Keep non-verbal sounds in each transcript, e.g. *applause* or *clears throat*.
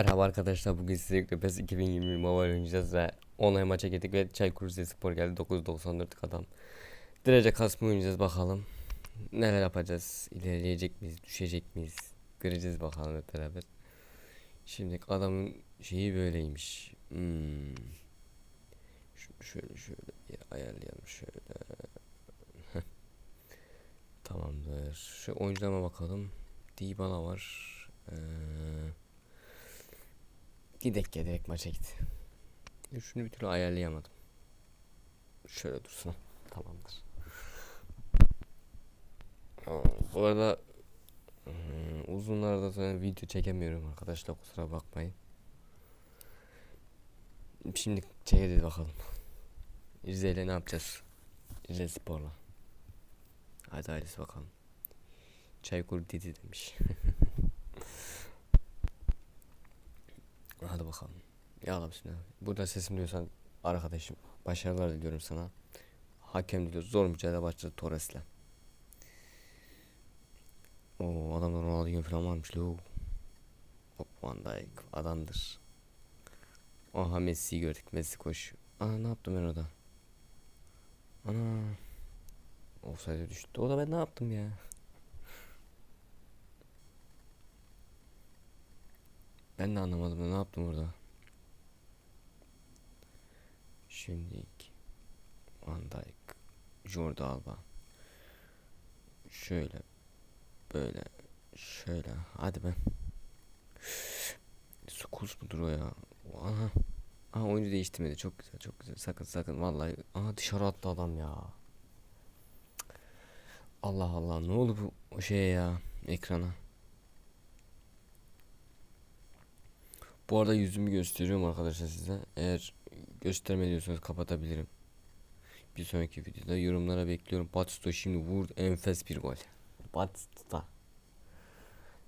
Merhaba arkadaşlar bugün sizlerle PES 2020 Mobile oynayacağız ve online maça gittik ve Çaykur Rizespor geldi 9.94 adam. Derece kasma oynayacağız bakalım. Neler yapacağız? İlerleyecek miyiz? Düşecek miyiz? Göreceğiz bakalım hep beraber. Şimdi adamın şeyi böyleymiş. Hmm. Şunu şöyle şöyle bir ayarlayalım şöyle. Tamamdır. Şu oyuncularıma bakalım. Dybala var. Ee, Gidek ya direkt maça git. Şunu bir türlü ayarlayamadım. Şöyle dursun. Tamamdır. Aa, Bu arada hmm, uzunlarda sonra video çekemiyorum arkadaşlar kusura bakmayın. Şimdi çekeceğiz bakalım. Rize ile ne yapacağız? Rize Spor'la. Hadi hayırlısı bakalım. Çaykur Didi demiş. *laughs* Hadi bakalım. Ya Allah bismillah. Burada sesim duyuyorsan arkadaşım başarılar diliyorum sana. Hakem diliyor. Zor mücadele başladı Torres'le. Oo adamda Ronaldinho falan varmış lo. Hop Van Dijk adamdır. Aha Messi'yi gördük. Messi koş. Ana ne yaptım ben orada? Ana. Offside'e düştü. O da ben ne yaptım ya? Ben de anlamadım ne yaptım orada. Şimdi Van Dijk, Jordi Alba. Şöyle, böyle, şöyle. Hadi be. Skulls mudur o ya? Aha. Aha oyuncu değiştirmedi. Çok güzel, çok güzel. Sakın sakın vallahi. Aha dışarı attı adam ya. Allah Allah ne oldu bu o şeye ya ekrana? Bu arada yüzümü gösteriyorum arkadaşlar size. Eğer gösterme diyorsanız kapatabilirim. Bir sonraki videoda yorumlara bekliyorum. Batistuta şimdi vurdu enfes bir gol. Batistuta.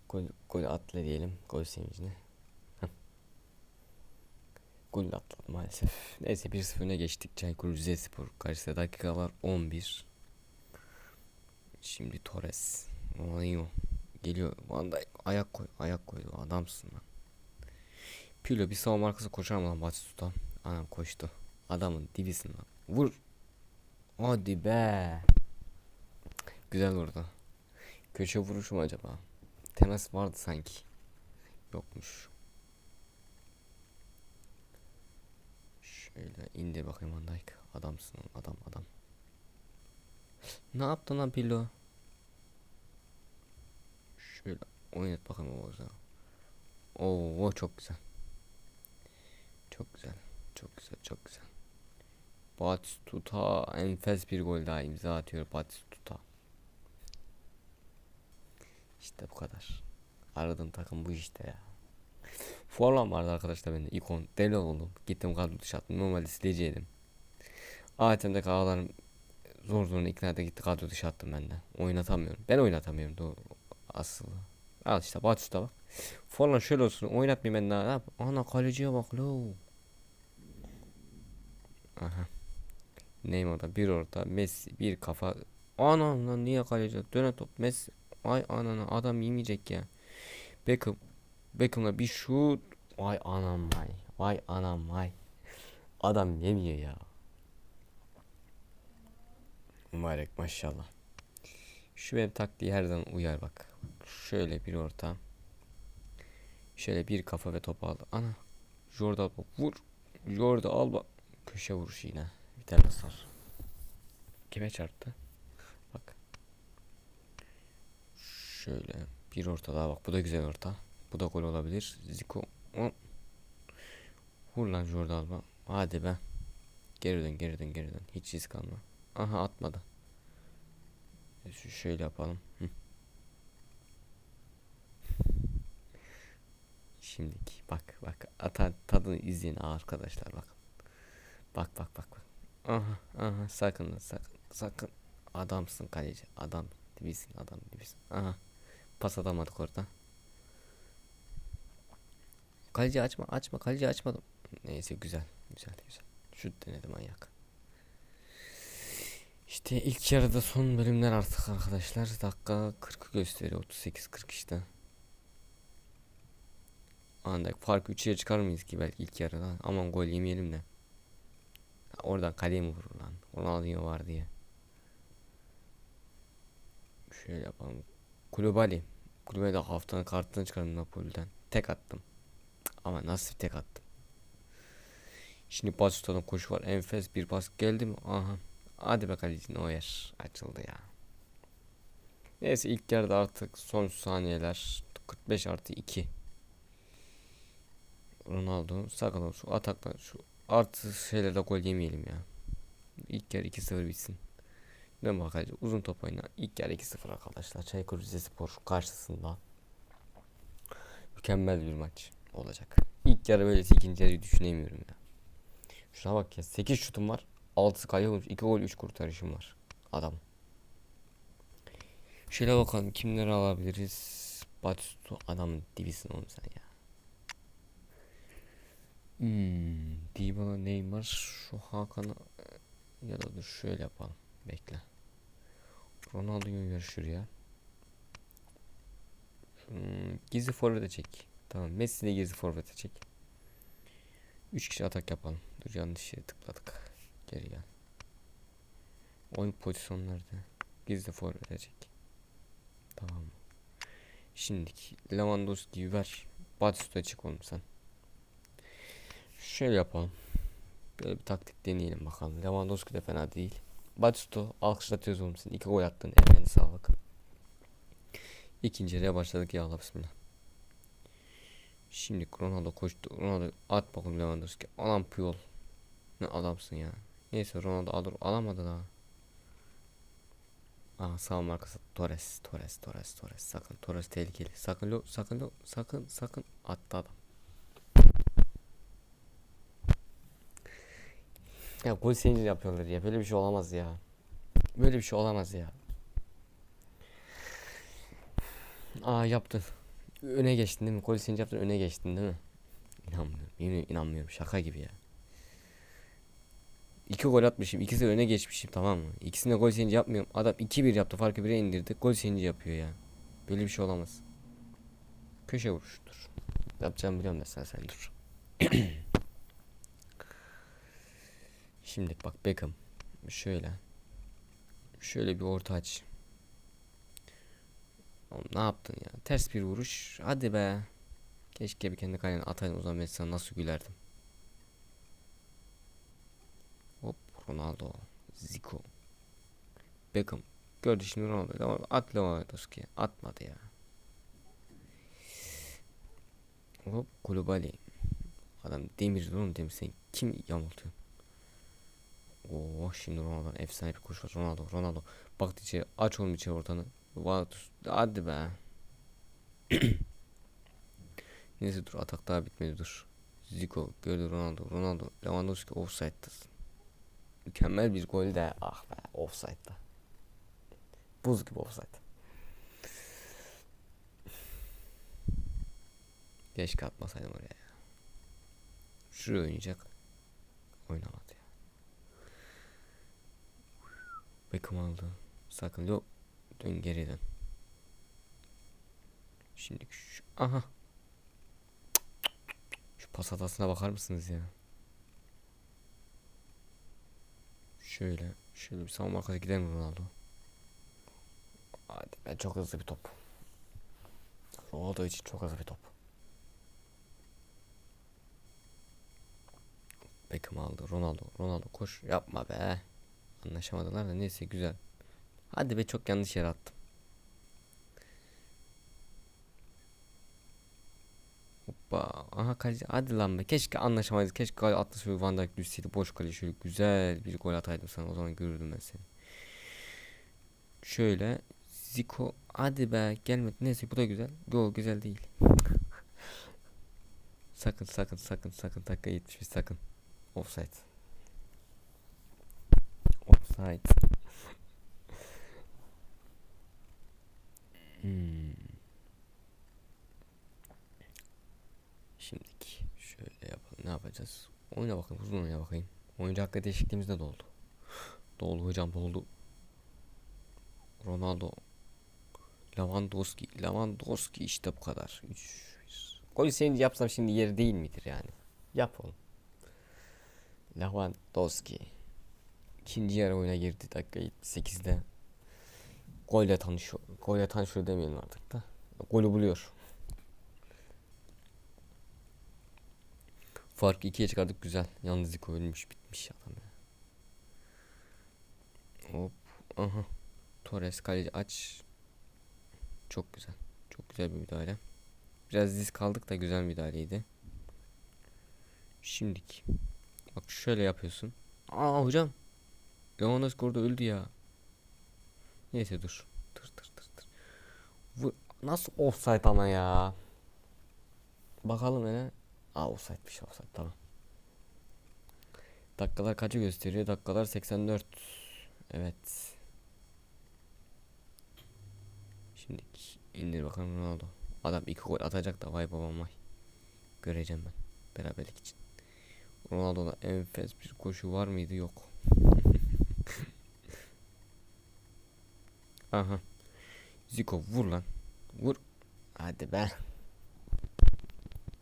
Gol, gol atla diyelim. Gol sevincine. Gol atladı maalesef. Neyse 1-0 öne geçtik. Çaykur Rizespor. Karşısında dakikalar 11. Şimdi Torres. Ronaldinho. Geliyor. Van. Ayak koy. Ayak koydu. Adamsın lan. Pilo bir savunma arkası koşar mı lan Batistuta? Anam koştu. Adamın dibisin lan. Vur. Hadi be. Güzel vurdu. Köşe vuruşu mu acaba? Temas vardı sanki. Yokmuş. Şöyle indir bakayım Van Dijk. Adamsın adam adam. Ne yaptın lan Pilo? Şöyle oynat bakayım Oğuz'a. Oo çok güzel. Çok güzel. Çok güzel. Çok güzel. Batistuta enfes bir gol daha imza atıyor Batistuta. İşte bu kadar. Aradığım takım bu işte ya. Forlan vardı arkadaşlar bende ikon deli oldum. Gittim kadro dışı attım. Normalde sileceğim. ATM'de kahlarım zor zoruna ikna edip gitti kadro dışı attım ben de. Oynatamıyorum. Ben oynatamıyorum doğru asıl. Al işte Batistuta bak. Forlan şöyle olsun oynatmayayım ben daha. Ana kaleciye bak lo. Aha. Neymar'da bir orta Messi bir kafa. Ana lan niye kaleci? Döne top Messi. Ay anana adam yemeyecek ya. Beckham. Beckham'la bir şut. Vay anam vay. Vay anam vay. Adam yemiyor ya. Mübarek maşallah. Şu benim taktiği her zaman uyar bak. Şöyle bir orta. Şöyle bir kafa ve top aldı. Ana. Jorda Alba vur. Jorda Alba. Köşe vuruşu yine. Bir tane sar. Kime çarptı? Bak. Şöyle bir orta daha bak. Bu da güzel orta. Bu da gol olabilir. Zico. Vur lan Jorda Alba. Hadi be. Geri dön geri dön geri dön. Hiç risk alma. Aha atmadı. E, şu Şöyle yapalım. Hı. Şimdiki bak bak ata tadını izleyin arkadaşlar bak. Bak bak bak bak. Aha aha sakın sakın sakın. Adamsın kaleci adam dibisin adam dibisin. Aha pas atamadık orada. Kaleci açma açma kaleci açmadım. Neyse güzel güzel güzel. Şut denedi manyak. İşte ilk yarıda son bölümler artık arkadaşlar. Dakika 40'ı gösteriyor. 38-40 işte. Anda fark 3'e çıkar mıyız ki belki ilk yarıda. Aman gol yemeyelim de. Oradan kaleye mi vurur lan? Ronaldinho var diye. Şöyle yapalım. Kulübali. Kulübali de haftanın kartını çıkardım Napoli'den. Tek attım. Ama nasıl tek attım. Şimdi Batista'dan koşu var. Enfes bir pas geldi mi? Aha. Hadi be kaleci Neuer. Açıldı ya. Neyse ilk yarıda artık son saniyeler. 45 artı 2. Ronaldo sakalım şu atakla şu artı şeylerde gol yemeyelim ya. İlk yarı 2-0 bitsin. Dön bakalım uzun top oyna. İlk yarı 2-0 arkadaşlar. Çaykur Rizespor karşısında. Mükemmel bir maç olacak. İlk yarı böylesi ikinci yarıyı düşünemiyorum ya. Şuna bak ya 8 şutum var. 6 kale olmuş. 2 gol 3 kurtarışım var. Adam. Şöyle bakalım kimleri alabiliriz. Batistu adamın dibisin oğlum sen ya. Hmm, Dybala, Neymar, şu Hakan'ı ya da dur şöyle yapalım. Bekle. Ronaldo'yu ver şuraya. Hmm, gizli forvete çek. Tamam Messi de gizli forvete çek. 3 kişi atak yapalım. Dur yanlış yere tıkladık. Geri gel. Oyun pozisyonu nerede? Gizli forvete çek. Tamam? Şimdiki Lewandowski'yi ver. Batista'ya çık oğlum sen. Şöyle yapalım. Böyle bir taktik deneyelim bakalım. Lewandowski de fena değil. Batisto alkışlatıyoruz oğlum seni. İki gol attın. Emeğine sağlık. İkinci yarıya başladık ya Allah bismillah. Şimdi Ronaldo koştu. Ronaldo at bakalım Lewandowski. Alan Puyol. Ne adamsın ya. Neyse Ronaldo alır. Alamadı daha. Aa sağ markası Torres, Torres, Torres, Torres. Sakın Torres tehlikeli. Sakın lo, sakın lo, sakın sakın attı adam. Ya gol sevinci yapıyorlar ya. Böyle bir şey olamaz ya. Böyle bir şey olamaz ya. Aa yaptın. Öne geçtin değil mi? Gol sevinci yaptın öne geçtin değil mi? İnanmıyorum. Yemin inanmıyorum. Şaka gibi ya. İki gol atmışım. ikisi öne geçmişim tamam mı? İkisine gol sevinci yapmıyorum. Adam 2-1 yaptı. Farkı 1'e indirdi. Gol sevinci yapıyor ya. Böyle bir şey olamaz. Köşe vuruştur. Yapacağımı biliyorum da sen sen dur. *clears throat* Şimdi bak Beckham. Şöyle. Şöyle bir orta aç. Oğlum ne yaptın ya? Ters bir vuruş. Hadi be. Keşke bir kendi kalene ataydın o zaman ben sana nasıl gülerdim. Hop Ronaldo. Zico. Beckham. Gördü şimdi Ronaldo. Ama At Lewandowski. Atmadı ya. Hop Kulübali. Adam demir oğlum demir sen kim yamultuyor? Oo şimdi Ronaldo efsane bir koşu var. Ronaldo Ronaldo. Baktı içeri aç oğlum içeri ortanı. Hadi be. *clears throat* Neyse dur atak daha bitmedi dur. Zico gördü Ronaldo. Ronaldo Lewandowski offside'tasın. Mükemmel bir gol de ah be offside'da. Buz gibi offside. Keşke atmasaydım oraya ya. Şuraya oynayacak. Oynamadı ya. Beckham aldı. Sakın yok. Dön geri dön. Şimdi şu, aha. Şu pas hatasına bakar mısınız ya? Şöyle, şöyle bir savunma arkası gider mi Ronaldo? Hadi be çok hızlı bir top. Ronaldo için çok hızlı bir top. Beckham aldı. Ronaldo. Ronaldo koş. Yapma be. Anlaşamadılar da neyse güzel. Hadi be çok yanlış yere attım. Hoppa. Aha kaleci. Hadi lan be. Keşke anlaşamayız. Keşke atlısı bir Van Dijk düşseydi. Boş kale şöyle güzel bir gol ataydım sana. O zaman görürdüm ben seni. Şöyle. Zico. Hadi be. Gelmedi. Neyse bu da güzel. Yo güzel değil. *laughs* sakın sakın sakın sakın dakika 71 sakın. Offside. Offside. Hmm. Şimdiki şöyle yapalım. Ne yapacağız? Oyna bakayım. Uzun oyna bakayım. Oyuncu değişikliğimiz de doldu. Doldu hocam doldu. Ronaldo. Lewandowski. Lewandowski işte bu kadar. 3 Gol yapsam şimdi yeri değil midir yani? Yap oğlum. Lewandowski. İkinci yarı oyuna girdi dakika 78'de. Golle tanışıyor. Golle tanışıyor demeyelim artık da. Golü buluyor. Fark ikiye çıkardık güzel. Yalnız Zico ölmüş bitmiş adam ya. Hop. Aha. Torres kaleci aç. Çok güzel. Çok güzel bir müdahale. Biraz diz kaldık da güzel müdahaleydi. Şimdiki. Bak şöyle yapıyorsun. Aa hocam. Lewandowski orada öldü ya. Neyse dur. Dur dur dur dur. Bu nasıl offside ama ya. Bakalım hele. Aa offside'miş offside tamam. Dakikalar kaçı gösteriyor? Dakikalar 84. Evet. Şimdi indir bakalım Ronaldo. Adam iki gol atacak da vay babam vay. Göreceğim ben. Beraberlik için. Ronaldo'da enfes bir koşu var mıydı? Yok. Aha. Zico vur lan. Vur. Hadi be.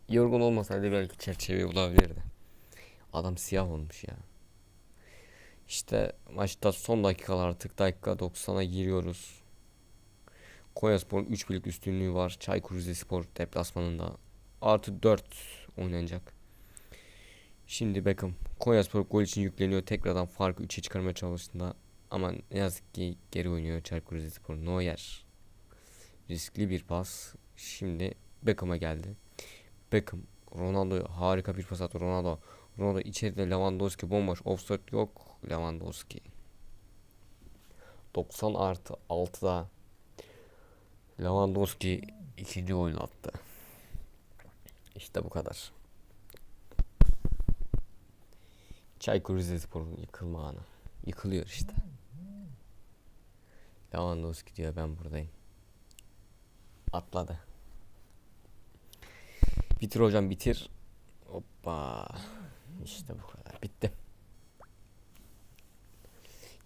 Yorgun olmasaydı belki çerçeve olabilirdi. Adam siyah olmuş ya. İşte maçta son dakikalar artık dakika 90'a giriyoruz. Konyaspor'un 3 birlik üstünlüğü var. Çaykur Rizespor deplasmanında. Artı 4 oynanacak. Şimdi Beckham Konyaspor gol için yükleniyor. Tekrardan farkı 3'e çıkarmaya çalıştığında ama ne yazık ki geri oynuyor Çaykur Rizespor. Neuer. Riskli bir pas. Şimdi Beckham'a geldi. Beckham Ronaldo harika bir pas attı Ronaldo. Ronaldo içeride Lewandowski bomboş. Offside yok. Lewandowski. 90 artı 6'da Lewandowski ikinci golünü attı. İşte bu kadar. Çaykur Rizespor'un yıkılma anı. Yıkılıyor işte. Lewandowski diyor ben buradayım. Atladı. Bitir hocam bitir. Hoppa. İşte bu kadar. Bitti.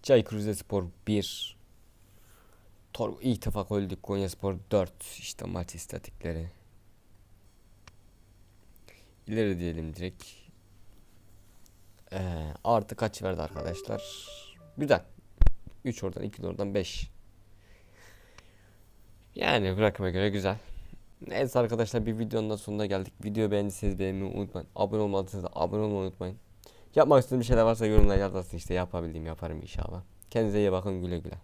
Çaykur Rizespor 1. Tor İttifak öldük. Konyaspor 4. İşte maç istatikleri. İleri diyelim direkt. Ee, artı kaç verdi arkadaşlar? Güzel. 3 oradan 2 de oradan 5. Yani bırakıma göre güzel. Neyse arkadaşlar bir videonun da sonuna geldik. Video beğendiyseniz beğenmeyi unutmayın. Abone olmadıysanız da abone olmayı unutmayın. Yapmak istediğim bir şeyler varsa yorumlara yazarsın işte yapabildiğim yaparım inşallah. Kendinize iyi bakın güle güle.